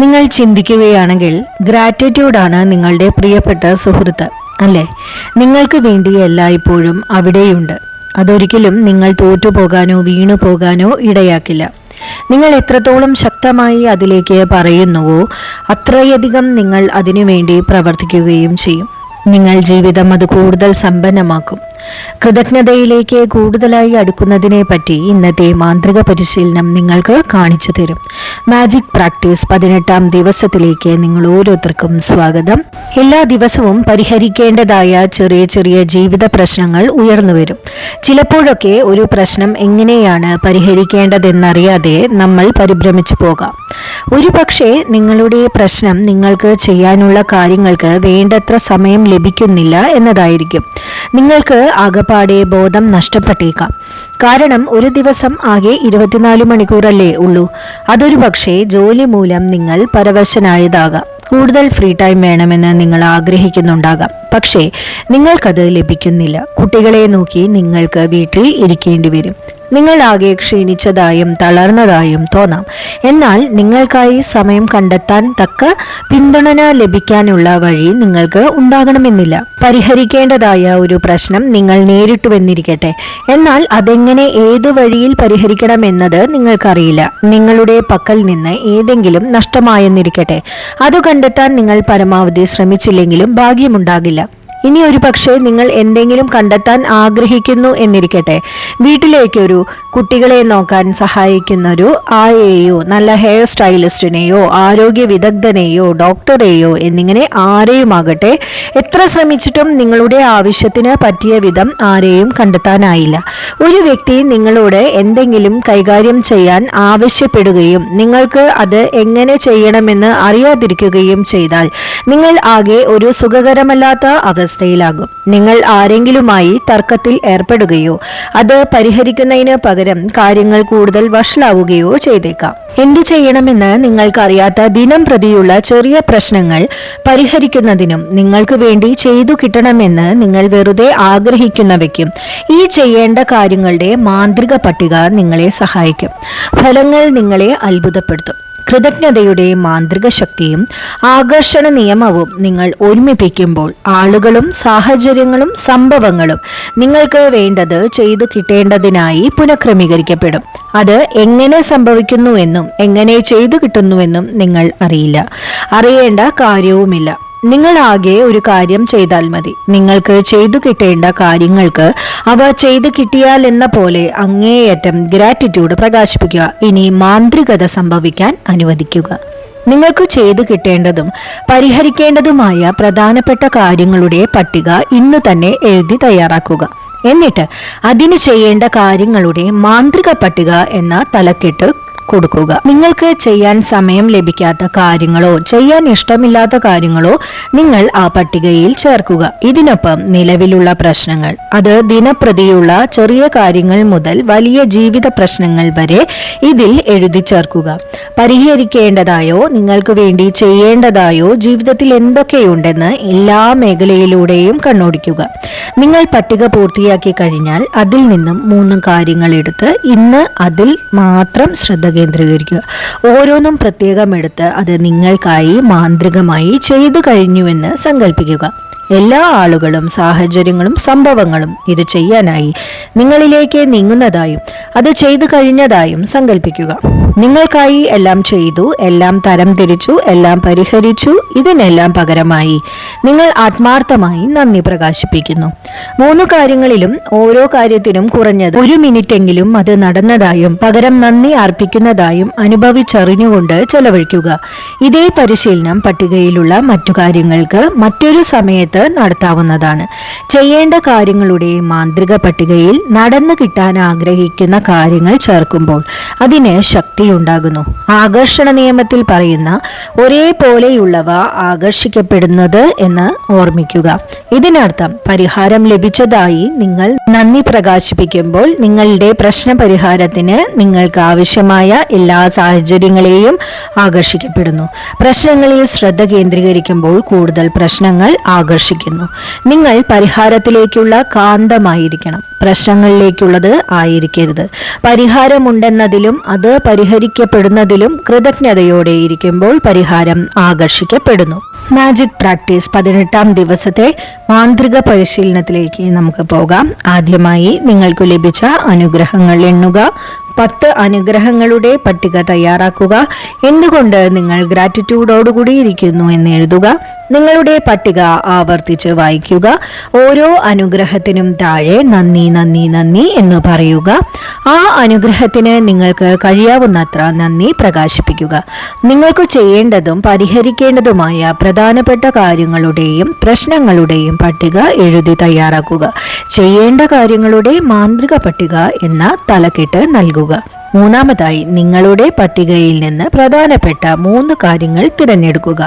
നിങ്ങൾ ചിന്തിക്കുകയാണെങ്കിൽ ഗ്രാറ്റിറ്റ്യൂഡാണ് നിങ്ങളുടെ പ്രിയപ്പെട്ട സുഹൃത്ത് അല്ലേ? നിങ്ങൾക്ക് വേണ്ടി എല്ലായ്പ്പോഴും അവിടെയുണ്ട്. അതൊരിക്കലും നിങ്ങൾ തോറ്റുപോകാനോ വീണു പോകാനോ ഇടയാക്കില്ല. നിങ്ങൾ എത്രത്തോളം ശക്തമായി അതിലേക്ക് പറയുന്നുവോ അത്രയധികം നിങ്ങൾ അതിനുവേണ്ടി പ്രവർത്തിക്കുകയും ചെയ്യും. നിങ്ങൾ ജീവിതം അത് കൂടുതൽ സമ്പന്നമാക്കും. കൃതജ്ഞതയിലേക്ക് കൂടുതലായി അടുക്കുന്നതിനെ പറ്റി ഇന്നത്തെ മാന്ത്രിക പരിശീലനം നിങ്ങൾക്ക് കാണിച്ചു തരും. മാജിക് പ്രാക്ടീസ് പതിനെട്ടാം ദിവസത്തിലേക്ക് നിങ്ങൾ ഓരോരുത്തർക്കും സ്വാഗതം. എല്ലാ ദിവസവും പരിഹരിക്കേണ്ടതായ ചെറിയ ചെറിയ ജീവിത പ്രശ്നങ്ങൾ ഉയർന്നു വരും. ചിലപ്പോഴൊക്കെ ഒരു പ്രശ്നം എങ്ങനെയാണ് പരിഹരിക്കേണ്ടതെന്നറിയാതെ നമ്മൾ പരിഭ്രമിച്ചു പോകാം. ഒരു പക്ഷേ നിങ്ങളുടെ പ്രശ്നം നിങ്ങൾക്ക് ചെയ്യാനുള്ള കാര്യങ്ങൾക്ക് വേണ്ടത്ര സമയം ലഭിക്കുന്നില്ല എന്നതായിരിക്കും. നിങ്ങൾക്ക് ആകപ്പാടെ ബോധം നഷ്ടപ്പെട്ടേക്കാം. കാരണം ഒരു ദിവസം ആകെ ഇരുപത്തിനാല് മണിക്കൂറല്ലേ ഉള്ളൂ. അതൊരു പക്ഷേ ജോലി മൂലം നിങ്ങൾ പരവശനായതാകാം. കൂടുതൽ ഫ്രീ ടൈം വേണമെന്ന് നിങ്ങൾ ആഗ്രഹിക്കുന്നുണ്ടാകാം. പക്ഷേ നിങ്ങൾക്കത് ലഭിക്കുന്നില്ല. കുട്ടികളെ നോക്കി നിങ്ങൾക്ക് വീട്ടിൽ ഇരിക്കേണ്ടി വരും. നിങ്ങൾ ആകെ ക്ഷീണിച്ചതായും തളർന്നതായും തോന്നാം. എന്നാൽ നിങ്ങൾക്കായി സമയം കണ്ടെത്താൻ തക്ക പിന്തുണന ലഭിക്കാനുള്ള വഴി നിങ്ങൾക്ക് ഉണ്ടാകണമെന്നില്ല. പരിഹരിക്കേണ്ടതായ ഒരു പ്രശ്നം നിങ്ങൾ നേരിട്ടു വന്നിരിക്കട്ടെ എന്നാൽ അതെങ്ങനെ ഏതു വഴിയിൽ പരിഹരിക്കണമെന്നത് നിങ്ങൾക്കറിയില്ല. നിങ്ങളുടെ പക്കൽ നിന്ന് ഏതെങ്കിലും നഷ്ടമായെന്നിരിക്കട്ടെ. അത് കണ്ടെത്താൻ നിങ്ങൾ പരമാവധി ശ്രമിച്ചില്ലെങ്കിലും ഭാഗ്യമുണ്ടാകില്ല. ഇനി ഒരു പക്ഷേ നിങ്ങൾ എന്തെങ്കിലും കണ്ടെത്താൻ ആഗ്രഹിക്കുന്നു എന്നിരിക്കട്ടെ. വീട്ടിലേക്കൊരു കുട്ടികളെ നോക്കാൻ സഹായിക്കുന്ന ഒരു ആയെയോ നല്ല ഹെയർ സ്റ്റൈലിസ്റ്റിനെയോ ആരോഗ്യ വിദഗ്ധനെയോ ഡോക്ടറെയോ എന്നിങ്ങനെ ആരെയുമാകട്ടെ എത്ര ശ്രമിച്ചിട്ടും നിങ്ങളുടെ ആവശ്യത്തിന് പറ്റിയ വിധം ആരെയും കണ്ടെത്താനായില്ല. ഒരു വ്യക്തി നിങ്ങളോട് എന്തെങ്കിലും കൈകാര്യം ചെയ്യാൻ ആവശ്യപ്പെടുകയും നിങ്ങൾക്ക് അത് എങ്ങനെ ചെയ്യണമെന്ന് അറിയാതിരിക്കുകയും ചെയ്താൽ നിങ്ങൾ ആകെ ഒരു സുഖകരമല്ലാത്ത അവസ്ഥയിലാകും. നിങ്ങൾ ആരെങ്കിലുമായി തർക്കത്തിൽ ഏർപ്പെടുകയോ അത് പരിഹരിക്കുന്നതിന് പകരം കാര്യങ്ങൾ കൂടുതൽ വഷളാവുകയോ ചെയ്തേക്കാം. എന്തു ചെയ്യണമെന്ന് നിങ്ങൾക്കറിയാത്ത ദിനം പ്രതിയുള്ള ചെറിയ പ്രശ്നങ്ങൾ പരിഹരിക്കുന്നതിനും നിങ്ങൾക്ക് വേണ്ടി ചെയ്തു കിട്ടണമെന്ന് നിങ്ങൾ വെറുതെ ആഗ്രഹിക്കുന്നവയ്ക്കും ഈ ചെയ്യേണ്ട കാര്യങ്ങളുടെ മാന്ത്രിക പട്ടിക നിങ്ങളെ സഹായിക്കും. ഫലങ്ങൾ നിങ്ങളെ അത്ഭുതപ്പെടുത്തും. കൃതജ്ഞതയുടെ മാന്ത്രിക ശക്തിയും ആകർഷണ നിയമവും നിങ്ങൾ ഒരുമിപ്പിക്കുമ്പോൾ ആളുകളും സാഹചര്യങ്ങളും സംഭവങ്ങളും നിങ്ങൾക്ക് വേണ്ടത് ചെയ്തു കിട്ടേണ്ടതിനായി പുനഃക്രമീകരിക്കപ്പെടും. അത് എങ്ങനെ സംഭവിക്കുന്നുവെന്നും എങ്ങനെ ചെയ്തു കിട്ടുന്നുവെന്നും നിങ്ങൾ അറിയില്ല. അറിയേണ്ട കാര്യവുമില്ല. നിങ്ങൾ ആകെ ഒരു കാര്യം ചെയ്താൽ മതി. നിങ്ങൾക്ക് ചെയ്തു കിട്ടേണ്ട കാര്യങ്ങൾക്ക് അവ ചെയ്തു കിട്ടിയാൽ എന്ന പോലെ അങ്ങേയറ്റം ഗ്രാറ്റിറ്റ്യൂഡ് പ്രകാശിപ്പിക്കുക. ഇനി മാന്ത്രികത സംഭവിക്കാൻ അനുവദിക്കുക. നിങ്ങൾക്ക് ചെയ്തു കിട്ടേണ്ടതും പരിഹരിക്കേണ്ടതുമായ പ്രധാനപ്പെട്ട കാര്യങ്ങളുടെ പട്ടിക ഇന്ന് തന്നെ എഴുതി തയ്യാറാക്കുക. എന്നിട്ട് അതിന് ചെയ്യേണ്ട കാര്യങ്ങളുടെ മാന്ത്രിക പട്ടിക എന്ന തലക്കെട്ട് കൊടുക്കുക. നിങ്ങൾക്ക് ചെയ്യാൻ സമയം ലഭിക്കാത്ത കാര്യങ്ങളോ ചെയ്യാൻ ഇഷ്ടമില്ലാത്ത കാര്യങ്ങളോ നിങ്ങൾ ആ പട്ടികയിൽ ചേർക്കുക. ഇതിനൊപ്പം നിലവിലുള്ള പ്രശ്നങ്ങൾ. അത് ദിനപ്രതിയുള്ള ചെറിയ കാര്യങ്ങൾ മുതൽ വലിയ ജീവിത പ്രശ്നങ്ങൾ വരെ ഇതിൽ എഴുതി ചേർക്കുക. പരിഹരിക്കേണ്ടതായോ നിങ്ങൾക്ക് വേണ്ടി ചെയ്യേണ്ടതായോ ജീവിതത്തിൽ എന്തൊക്കെയുണ്ടെന്ന് എല്ലാ മേഖലയിലൂടെയും കണ്ണോടിക്കുക. നിങ്ങൾ പട്ടിക പൂർത്തിയാക്കി കഴിഞ്ഞാൽ അതിൽ നിന്നും മൂന്ന് കാര്യങ്ങൾ എടുത്ത് ഇന്ന് അതിൽ മാത്രം ശ്രദ്ധ കേന്ദ്രീകരിക്കുക. ഓരോന്നും പ്രത്യേകം എടുത്ത് അത് നിങ്ങൾക്കായി മാന്ത്രികമായി ചെയ്തു കഴിഞ്ഞുവെന്ന് സങ്കല്പിക്കുക എല്ലാ ആളുകളും സാഹചര്യങ്ങളും സംഭവങ്ങളും ഇത് ചെയ്യാനായി നിങ്ങളിലേക്ക് നീങ്ങുന്നതായും അത് ചെയ്തു കഴിഞ്ഞതായും സങ്കല്പിക്കുക നിങ്ങൾക്കായി എല്ലാം ചെയ്തു എല്ലാം തരം തിരിച്ചു എല്ലാം പരിഹരിച്ചു ഇതിനെല്ലാം പകരമായി നിങ്ങൾ ആത്മാർത്ഥമായി നന്ദി പ്രകാശിപ്പിക്കുന്നു. മൂന്ന് കാര്യങ്ങളിലും ഓരോ കാര്യത്തിനും കുറഞ്ഞത് ഒരു മിനിറ്റെങ്കിലും അത് നടന്നതായും പകരം നന്ദി അർപ്പിക്കുന്നതായും അനുഭവിച്ചറിഞ്ഞുകൊണ്ട് ചെലവഴിക്കുക. ഇതേ പരിശീലനം പട്ടികയിലുള്ള മറ്റു കാര്യങ്ങൾക്ക് മറ്റൊരു സമയത്ത് നടത്താവുന്നതാണ്. ചെയ്യേണ്ട കാര്യങ്ങളുടെ മാന്ത്രിക പട്ടികയിൽ നടന്നു കിട്ടാൻ ആഗ്രഹിക്കുന്ന കാര്യങ്ങൾ ചേർക്കുമ്പോൾ അതിന് ശക്തിയുണ്ടാകുന്നു. ആകർഷണ നിയമത്തിൽ പറയുന്ന ഒരേപോലെയുള്ളവ ആകർഷിക്കപ്പെടുന്നത് എന്ന് ഓർമ്മിക്കുക. ഇതിനർത്ഥം പരിഹാരം ലഭിച്ചതായി നിങ്ങൾ നന്ദി പ്രകാശിപ്പിക്കുമ്പോൾ നിങ്ങളുടെ പ്രശ്ന പരിഹാരത്തിന് നിങ്ങൾക്ക് ആവശ്യമായ എല്ലാ സാഹചര്യങ്ങളെയും ആകർഷിക്കപ്പെടുന്നു. പ്രശ്നങ്ങളിൽ ശ്രദ്ധ കേന്ദ്രീകരിക്കുമ്പോൾ കൂടുതൽ പ്രശ്നങ്ങൾ ആകർഷിക്കുന്നു നിങ്ങൾ പരിഹാരത്തിലേക്കുള്ള കാന്തമായിരിക്കണം. പ്രശ്നങ്ങളിലേക്കുള്ളത് ആയിരിക്കരുത്. പരിഹാരമുണ്ടെന്നതിലും അത് പരിഹരിക്കപ്പെടുന്നതിലും കൃതജ്ഞതയോടെ ഇരിക്കുമ്പോൾ പരിഹാരം ആകർഷിക്കപ്പെടുന്നു. മാജിക് പ്രാക്ടീസ് പതിനെട്ടാം ദിവസത്തെ മാന്ത്രിക പരിശീലനത്തിലേക്ക് നമുക്ക് പോകാം. ആദ്യമായി നിങ്ങൾക്ക് ലഭിച്ച അനുഗ്രഹങ്ങൾ എണ്ണുക പത്ത് അനുഗ്രഹങ്ങളുടെ പട്ടിക തയ്യാറാക്കുക എന്തുകൊണ്ട് നിങ്ങൾ ഗ്രാറ്റിറ്റ്യൂഡോടുകൂടി ഇരിക്കുന്നു എന്ന് എഴുതുക നിങ്ങളുടെ പട്ടിക ആവർത്തിച്ച് വായിക്കുക ഓരോ അനുഗ്രഹത്തിനും താഴെ നന്ദി നന്ദി നന്ദി എന്ന് പറയുക. ആ അനുഗ്രഹത്തിന് നിങ്ങൾക്ക് കഴിയാവുന്നത്ര നന്ദി പ്രകാശിപ്പിക്കുക. നിങ്ങൾക്ക് ചെയ്യേണ്ടതും പരിഹരിക്കേണ്ടതുമായ പ്രധാനപ്പെട്ട കാര്യങ്ങളുടെയും പ്രശ്നങ്ങളുടെയും പട്ടിക എഴുതി തയ്യാറാക്കുക. ചെയ്യേണ്ട കാര്യങ്ങളുടെ മാന്ത്രിക പട്ടിക എന്ന തലക്കെട്ട് നൽകുക. മൂന്നാമതായി നിങ്ങളുടെ പട്ടികയിൽ നിന്ന് പ്രധാനപ്പെട്ട മൂന്ന് കാര്യങ്ങൾ തിരഞ്ഞെടുക്കുക.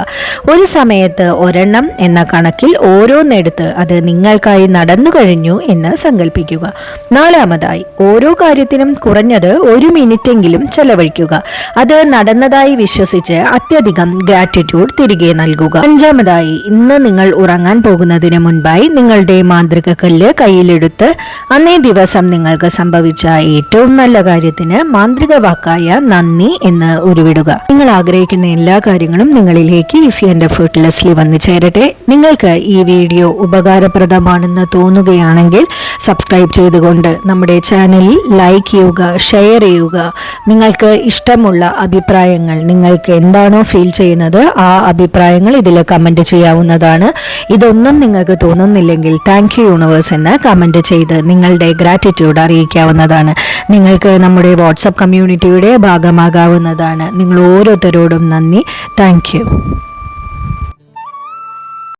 ഒരു സമയത്ത് ഒരെണ്ണം എന്ന കണക്കിൽ ഓരോന്നെടുത്ത് അത് നിങ്ങൾക്കായി നടന്നു കഴിഞ്ഞു എന്ന് സങ്കല്പിക്കുക നാലാമതായി ഓരോ കാര്യത്തിനും കുറഞ്ഞത് ഒരു മിനിറ്റെങ്കിലും ചെലവഴിക്കുക. അത് നടന്നതായി വിശ്വസിച്ച് അത്യധികം ഗ്രാറ്റിറ്റ്യൂഡ് തിരികെ നൽകുക. അഞ്ചാമതായി ഇന്ന് നിങ്ങൾ ഉറങ്ങാൻ പോകുന്നതിന് മുൻപായി നിങ്ങളുടെ മാന്ത്രിക കല്ല് കയ്യിലെടുത്ത് അന്നേ ദിവസം നിങ്ങൾക്ക് സംഭവിച്ച ഏറ്റവും നല്ല കാര്യത്തിന് മാന്ത്രിക വാക്കായ നന്ദി എന്ന് ഉരുവിടുക. നിങ്ങൾ ആഗ്രഹിക്കുന്ന എല്ലാ കാര്യങ്ങളും നിങ്ങളിലേക്ക് ഈസി ആൻഡ് എഫേർട്ട്ലെസ്ലി വന്നു ചേരട്ടെ. നിങ്ങൾക്ക് ഈ വീഡിയോ ഉപകാരപ്രദമാണെന്ന് തോന്നുകയാണെങ്കിൽ സബ്സ്ക്രൈബ് ചെയ്തുകൊണ്ട് നമ്മുടെ ചാനലിൽ ലൈക്ക് ചെയ്യുക ഷെയർ ചെയ്യുക. നിങ്ങൾക്ക് ഇഷ്ടമുള്ള അഭിപ്രായങ്ങൾ നിങ്ങൾക്ക് എന്താണോ ഫീൽ ചെയ്യുന്നത് ആ അഭിപ്രായങ്ങൾ ഇതിൽ കമന്റ് ചെയ്യാവുന്നതാണ്. ഇതൊന്നും നിങ്ങൾക്ക് തോന്നുന്നില്ലെങ്കിൽ താങ്ക് യു യൂണിവേഴ്സ് എന്ന് കമന്റ് ചെയ്ത് നിങ്ങളുടെ ഗ്രാറ്റിറ്റ്യൂഡ് അറിയിക്കാവുന്നതാണ്. നിങ്ങൾക്ക് നമ്മുടെ വാട്സപ്പ് കമ്മ്യൂണിറ്റിയുടെ ഭാഗമാകാവുന്നതാണ്. നിങ്ങൾ ഓരോരുത്തരോടും നന്ദി. താങ്ക്